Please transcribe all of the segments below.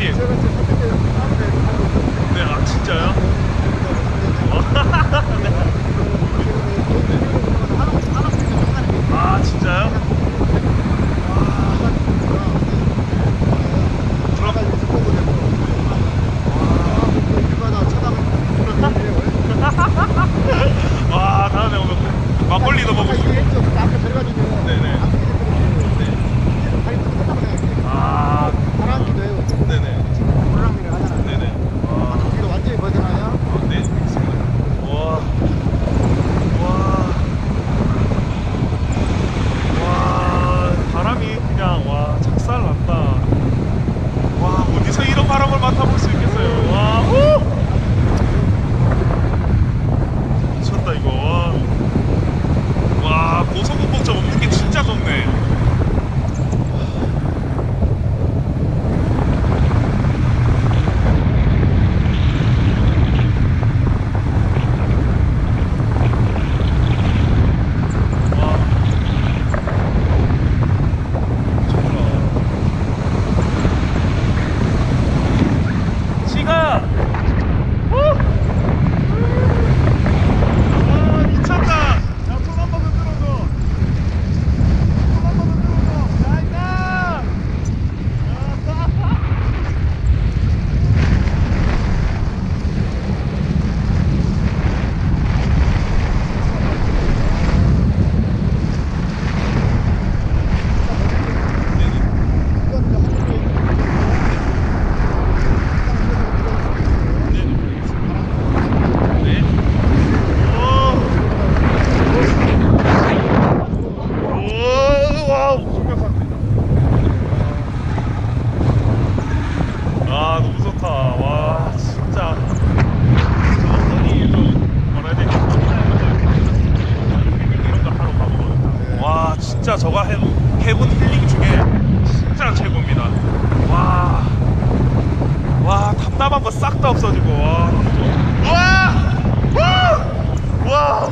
혹시 네, 아 진짜요? 아 진짜요? 와 다음에 오면 막걸리도 먹고 싶네 네네 저가 해, 해본 힐링 중에 진짜 최고입니다. 와, 와 답답한 거 싹 다 없어지고. 와, 와, 우와!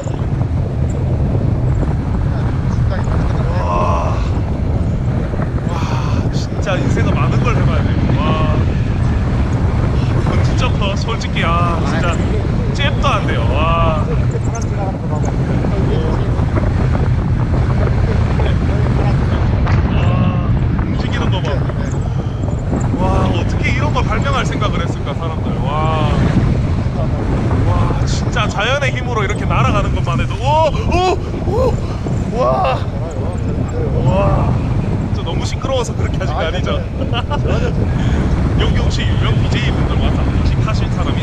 우와! 진짜 인생은 많은 걸 해봐야 돼. 와. 이건 진짜 커. 솔직히 아 진짜. 잽도 안 돼요. 와. 발명할 생각을 했을까 사람들. 와. 와 진짜 자연의 힘으로 이렇게 날아가는 것만 해도. 오오오와. 와. 저 너무 시끄러워서 그렇게 하신 게 아, 아니죠? 네. 여기 혹시 유명 BJ 분들 와서 혹시 타실 사람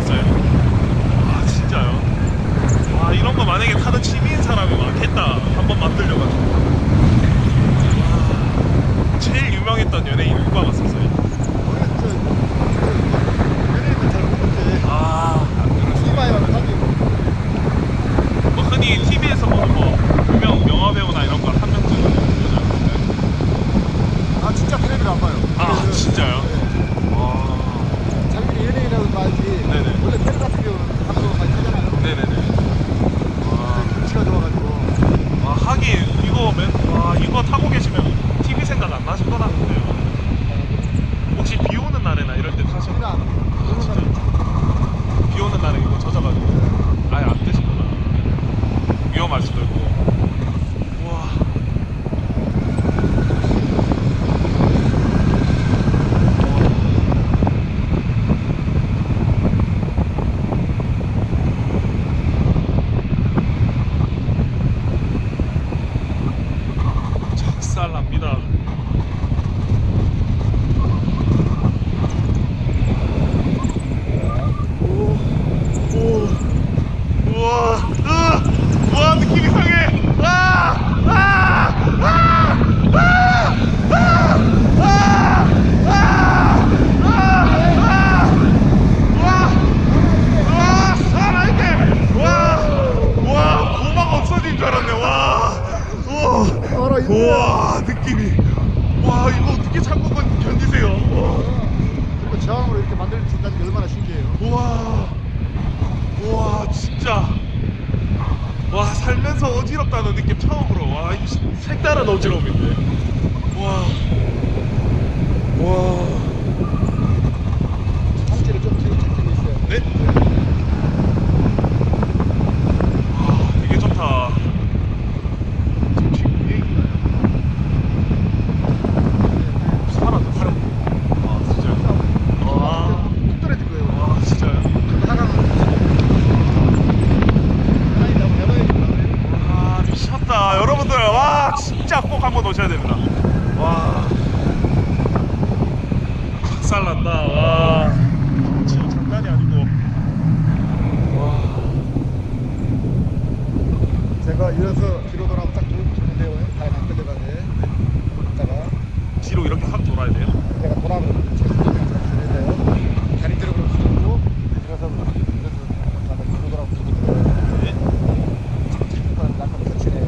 말씀드렸고. 배를 준다는 게 얼마나 신기해요. 우와, 우와, 진짜. 와, 살면서 어지럽다는 느낌 처음으로. 와, 색다른 어지러움인데. 와, 와. 와. 지금 장난이 아니고. 와. 제가 이어서 뒤로 돌아오면 딱 좋은데요. 발안 끌려가게. 이따가 뒤로 이렇게 확 돌아야 돼요? 제가 돌아오면 제가 다리 들어 그럼 수고 그래서 그래서 나는 뒤로 돌아오면 수고 네. 약간 터치네요.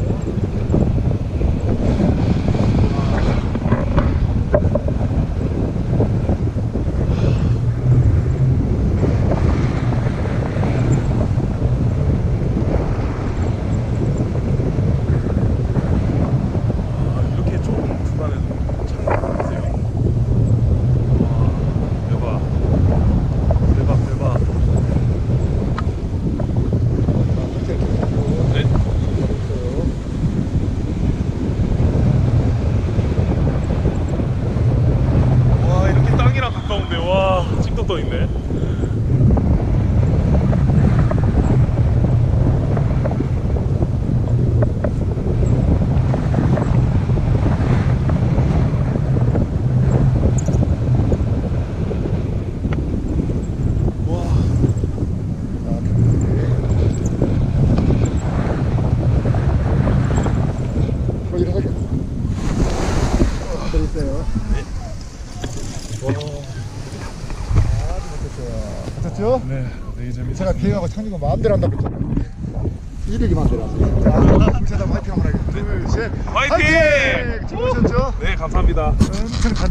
아, 이렇게 좁은 구간에서 참 세요. 와, 대박. 대박, 대박. 네. 와, 이렇게 땅이랑 가까운데, 와, 찍도 떠 있네. 와, 뭐 이런 거 더 있어요. 와, 아주 멋졌죠? 네, 되게 재밌어. 제가 비행하고 착륙은 마음대로 한다고 했잖아요. 이력이 마음대로 하세요. 자, 둘셋다 화이팅 한번 하겠습니다. 둘, 셋. 화이팅! 즐거우셨죠? 네, 감사합니다. 엄청 단